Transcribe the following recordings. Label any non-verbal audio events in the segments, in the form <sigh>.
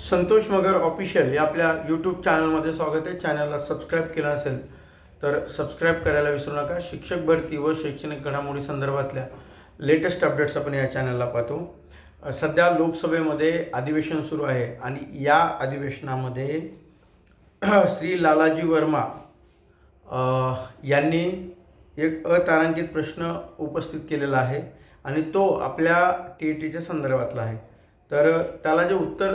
संतोष मगर official या आपल्या YouTube चॅनलमध्ये स्वागत आहे. चॅनलला सबस्क्राईब केलं असेल तर सबस्क्राईब करायला विसरू नका. शिक्षक भरती व शैक्षणिक घडामोडी संदर्भातल्या लेटेस्ट अपडेट्स आपण या चॅनलला पाहतो. सध्या लोकसभेमध्ये अधिवेशन सुरू आहे आणि या अधिवेशनामध्ये <clears throat> श्री लालाजी वर्मा यांनी एक अतारांकित प्रश्न उपस्थित केलेला आहे आणि तो आपल्या टी ई टीच्या संदर्भातला आहे. तर त्याला जे उत्तर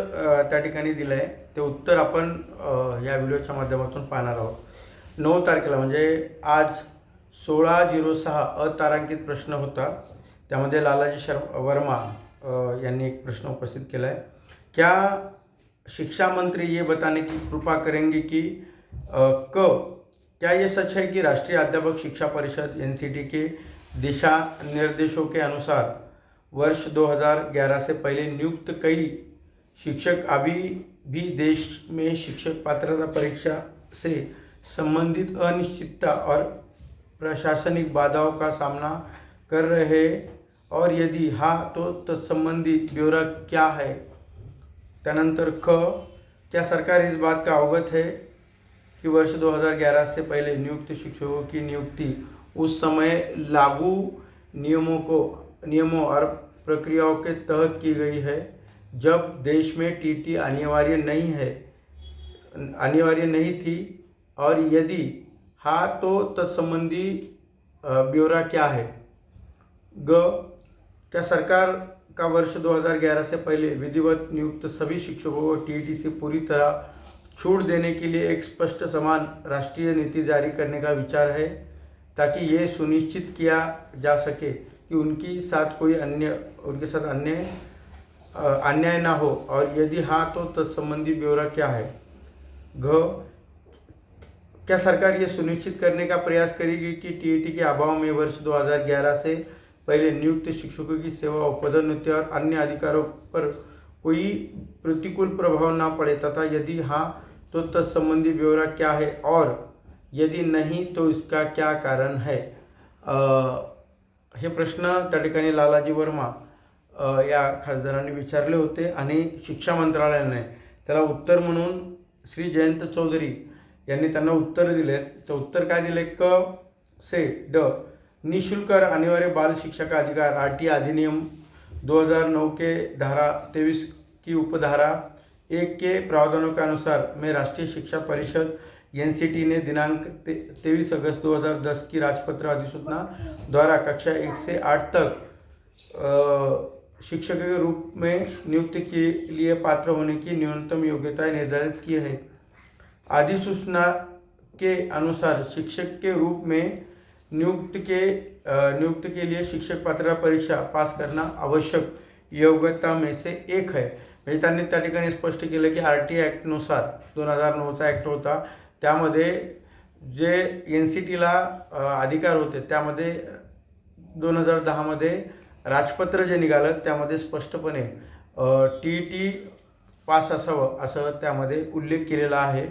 त्या ठिकाणी दिलं आहे ते उत्तर आपण या व्हिडिओच्या माध्यमातून पाहणार आहोत. नऊ तारखेला म्हणजे आज सोळा झिरो सहा अतारांकित प्रश्न होता. त्यामध्ये लालाजी शर्मा वर्मा यांनी एक प्रश्न उपस्थित केला आहे क्या शिक्षा मंत्री ये बताने की कृपा करेंगे की क क्या ये सच है कि राष्ट्रीय अध्यापक शिक्षा परिषद एन सी टी के दिशा निर्देशों के अनुसार वर्ष 2011 से पहले नियुक्त कई शिक्षक, अभी भी देश में शिक्षक पात्रता परीक्षा से संबंधित अनिश्चितता और प्रशासनिक बाधाओं का सामना कर रहे और यदि हाँ तो तत्संबंधी ब्यौरा क्या है? त्यानंतर ख, क्या सरकार इस बात का अवगत है कि वर्ष 2011 से पहले नियुक्त शिक्षकों की नियुक्ति उस समय लागू नियमों को नियमों और प्रक्रियाओं के तहत की गई है। जब देश में टीटी अनिवार्य नहीं है, अनिवार्य नहीं थी, और यदि हाँ तो तत्संबंधी ब्यौरा क्या है? ग, क्या सरकार का वर्ष 2011 से पहले विधिवत नियुक्त सभी शिक्षकों को टीईटी से पूरी तरह छूट देने के लिए एक स्पष्ट समान राष्ट्रीय नीति जारी करने का विचार है, ताकि ये सुनिश्चित किया जा सके। कि उनकी साथ कोई अन्य उनके साथ अन्य अन्याय ना हो। और यदि हाँ तो तत्संबंधी ब्यौरा क्या है? घ क्या सरकार ये सुनिश्चित करने का प्रयास करेगी कि टीईटी के अभाव में वर्ष 2011 से पहले नियुक्त शिक्षकों की सेवा पदोन्नति और अन्य अधिकारों पर कोई प्रतिकूल प्रभाव ना पड़े? तथा यदि हाँ तो तत्संबंधी ब्यौरा क्या है? और यदि नहीं तो इसका क्या कारण है? अ, हे प्रश्न त्या ठिकाणी लालाजी वर्मा या खासदारांनी विचारले होते आणि शिक्षा मंत्रालयाने त्याला उत्तर म्हणून श्री जयंत चौधरी यांनी त्यांना उत्तर दिले. तर उत्तर काय दिले? क से ड. निशुल्क अनिवार्य बाल शिक्षा का अधिकार आर टी अधिनियम 2009 के धारा तेईस की उपधारा एक के प्रावधानों के अनुसार में राष्ट्रीय शिक्षा परिषद एन सी टी ने दिनांक तेईस अगस्त 2010 की राजपत्र अधिसूचना द्वारा कक्षा एक से आठ तक शिक्षक के रूप में नियुक्त के लिए पात्र होने की न्यूनतम योग्यताएं निर्धारित की है। अधिसूचना के अनुसार शिक्षक के रूप में नियुक्त के नियुक्त के लिए शिक्षक पात्रता परीक्षा पास करना आवश्यक योग्यता में से एक है। म्हणजे त्यांनी त्या ठिकाणी स्पष्ट केलं की आर टी ॲक्टनुसार दोन हजार नऊचा ॲक्ट होता त्यामध्ये जे एन सी टीला अधिकार होते त्यामध्ये दोन हजार दहामध्ये राजपत्र जे निघालं त्यामध्ये स्पष्टपणे टी टी पास असावं असं त्यामध्ये उल्लेख केलेला आहे.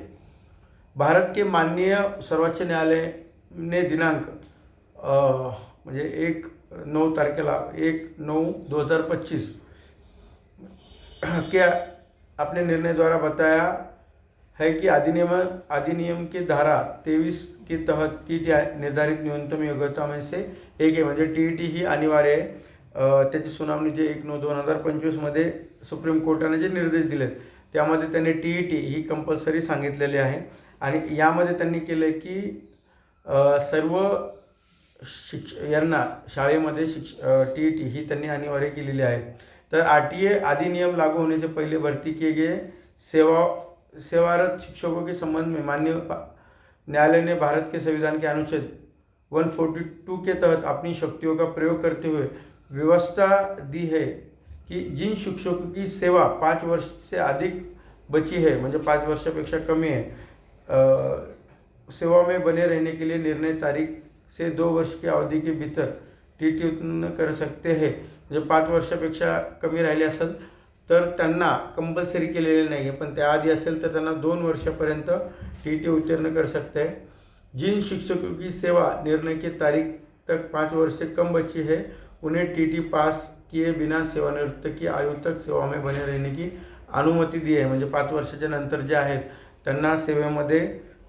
भारत के माननीय सर्वोच्च न्यायालय ने दिनांक म्हणजे एक नऊ तारखेला एक नऊ दो हज़ार पच्चीस के अपने निर्णय द्वारा बताया है कि अधिनियम अधिनियम के धारा तेवीस के तहत टी टी निर्धारित न्यूनतम योग्यता में से एक आहे म्हणजे टी टी ही अनिवार्य आहे. त्याची सुनावणी जे एक नऊ दोन हजार पंचवीसमध्ये सुप्रीम कोर्टाने जे निर्देश दिलेत त्यामध्ये त्यांनी टी ई टी ही कंपल्सरी सांगितलेली आहे. आणि यामध्ये त्यांनी केलं आहे की सर्व शिक्ष यांना शाळेमध्ये शिक्ष टी ई टी ही त्यांनी अनिवार्य केलेली आहे. तर आर टी ए अधिनियम लागू होण्याचे पहिले भरती भर्ती सेवा सेवारत शिक्षकों के संबंध में माननीय न्यायालय ने भारत के संविधान के अनुच्छेद 142 के तहत अपनी शक्तियों का प्रयोग करते हुए व्यवस्था दी है कि जिन शिक्षकों की सेवा पाँच वर्ष से अधिक बची है म्हणजे पाच वर्षापेक्षा कमी है आ, सेवा में बने रहने के लिए निर्णय तारीख से दो वर्ष की अवधि के भीतर टी टी उत्पन्न कर सकते हैं म्हणजे पाच वर्षापेक्षा कमी राहिले असेल तर त्यांना कंपल्सरी केलेले नाही आहे पण त्याआधी असेल तर त्यांना दोन वर्षापर्यंत टी टी उत्तीर्ण कर सकते हैं जिन शिक्षकों की सेवा निर्णय की तारीख तक पाँच वर्ष से कम बची है उन्हें टी टी पास किए बिना सेवानिवृत्त की आयु तक सेवा में बने रहने की अनुमती दी आहे म्हणजे पाच वर्षाच्या नंतर जे आहेत त्यांना सेवेमध्ये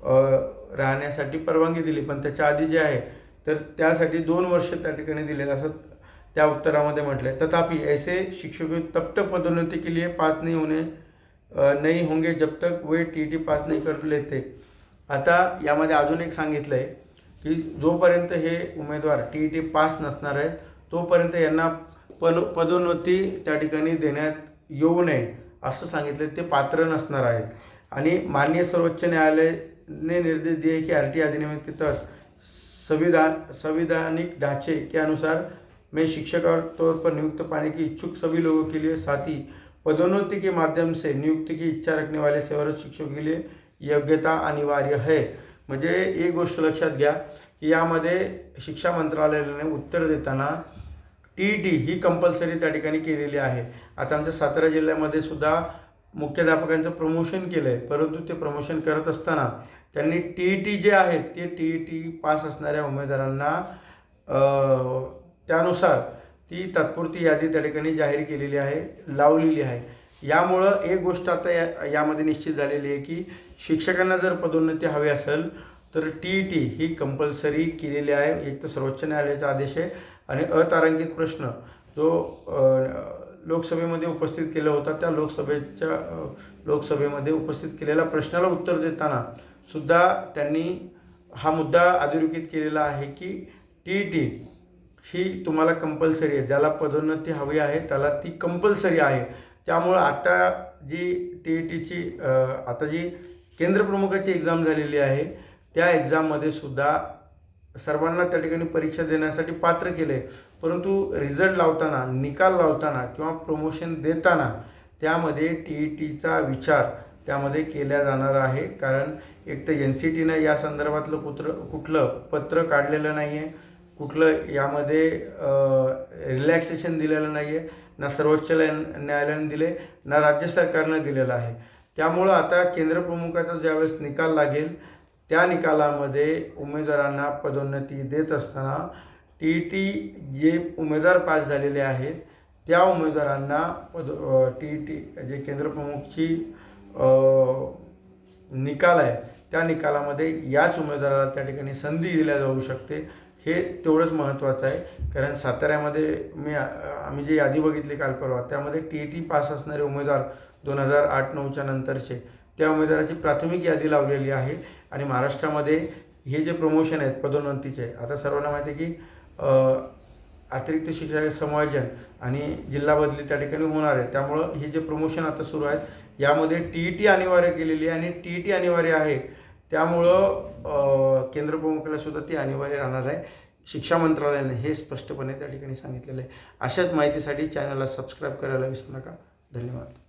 राहण्यासाठी परवानगी दिली. पण त्याच्या आधी जे आहे तर त्यासाठी दोन वर्ष त्या ठिकाणी दिले असं त्या उत्तरामध्ये म्हटले तथापि ऐसे शिक्षकों तब तक पदोन्नति के लिए पास नहीं होने नहीं होंगे जब तक वे टी टी पास नाही कर लेते. आता यामध्ये अजून एक सांगितलं आहे की जोपर्यंत हे उमेदवार टी ई टी पास नसणार आहेत तोपर्यंत यांना पद पदोन्नती त्या ठिकाणी देण्यात येऊ नये असं सांगितलं ते पात्र नसणार आहेत. आणि माननीय सर्वोच्च न्यायालयाने निर्देश दिए की आर टी अधिनियम के संविधान संविधानिक ढांचे के अनुसार में शिक्षक तौर पर नियुक्त पाने की इच्छुक सभी लोगों के लिए साथ ही पदोन्नति के माध्यम से नियुक्ति की इच्छा रखने वाले सेवारत शिक्षकों के लिए योग्यता अनिवार्य है। म्हणजे एक गोष्ट लक्षात घ्या की यामध्ये शिक्षा मंत्रालयाने उत्तर देताना टी ई टी ही कंपल्सरी त्या ठिकाणी केलेली आहे. आता आमच्या सातारा जिल्ह्यामध्ये सुद्धा मुख्याध्यापकांचं प्रमोशन केलं आहे परंतु ते प्रमोशन करत असताना त्यांनी टी ई टी जे आहेत ते टी ई टी पास असणाऱ्या उमेदवारांना त्यानुसार ती तात्पुरती यादी त्या ठिकाणी जाहीर केलेली आहे लावलेली आहे. यामुळं एक गोष्ट आता या यामध्ये निश्चित झालेली आहे की शिक्षकांना जर पदोन्नती हवी असेल तर टी ई टी ही कंपल्सरी केलेली आहे. एक तर सर्वोच्च न्यायालयाचा आदेश आहे आणि अतारांकित प्रश्न जो लोकसभेमध्ये उपस्थित केला होता त्या लोकसभेच्या लोकसभेमध्ये उपस्थित केलेल्या प्रश्नाला उत्तर देताना सुद्धा त्यांनी हा मुद्दा अधोरेखित केलेला आहे की टी ई टी ही तुम्हाला कंपल्सरी आहे. ज्याला पदोन्नती हवी आहे त्याला ती कंपल्सरी आहे. त्यामुळं आता जी टी ई टीची आता जी केंद्रप्रमुखाची एक्झाम झालेली आहे त्या एक्झाममध्ये सुद्धा सर्वांना त्या ठिकाणी परीक्षा देण्यासाठी पात्र केले परंतु रिझल्ट लावताना निकाल लावताना किंवा प्रमोशन देताना त्यामध्ये टी ई टीचा विचार त्यामध्ये केला जाणार आहे. कारण एक तर एन सी टीनं या संदर्भातलं कुत्र कुठलं पत्र काढलेलं नाही आहे कुठलं यामध्ये रिलॅक्सेशन दिलेलं नाही आहे ना सर्वोच्च न्याय- न्यायालयाने दिले ना राज्य सरकारनं दिलेलं आहे. त्यामुळं आता केंद्रप्रमुखाचा ज्यावेळेस निकाल लागेल त्या निकालामध्ये उमेदवारांना पदोन्नती देत असताना टी ई टी जे उमेदवार पास झालेले आहेत त्या उमेदवारांना पद टी ई टी जे केंद्रप्रमुखची निकाल आहे त्या निकालामध्ये याच उमेदवाराला त्या ठिकाणी संधी दिल्या जाऊ शकते. हे तेवढंच महत्त्वाचं आहे. कारण साताऱ्यामध्ये मी आम्ही जी यादी बघितली काल परवा त्यामध्ये टी ई टी पास असणारे उमेदवार दोन हजार आठ नऊच्या नंतरचे त्या उमेदवाराची प्राथमिक यादी लावलेली आहे. आणि महाराष्ट्रामध्ये हे जे प्रमोशन आहेत पदोन्नतीचे आता सर्वांना माहिती आहे की अतिरिक्त शिक्षक समायोजन आणि जिल्हा बदली त्या ठिकाणी होणार आहे. त्यामुळं हे जे प्रमोशन आता सुरू आहेत यामध्ये टी ई टी अनिवार्य केलेली आहे आणि टी ई टी अनिवार्य आहे. त्यामुळं केंद्र केंद्रप्रमुखाला सुद्धा ती अनिवार्य राहणार आहे. शिक्षा मंत्रालयाने हे स्पष्टपणे त्या ठिकाणी सांगितलेलं आहे. अशाच माहितीसाठी चॅनलला सबस्क्राईब करायला विसरू नका. धन्यवाद.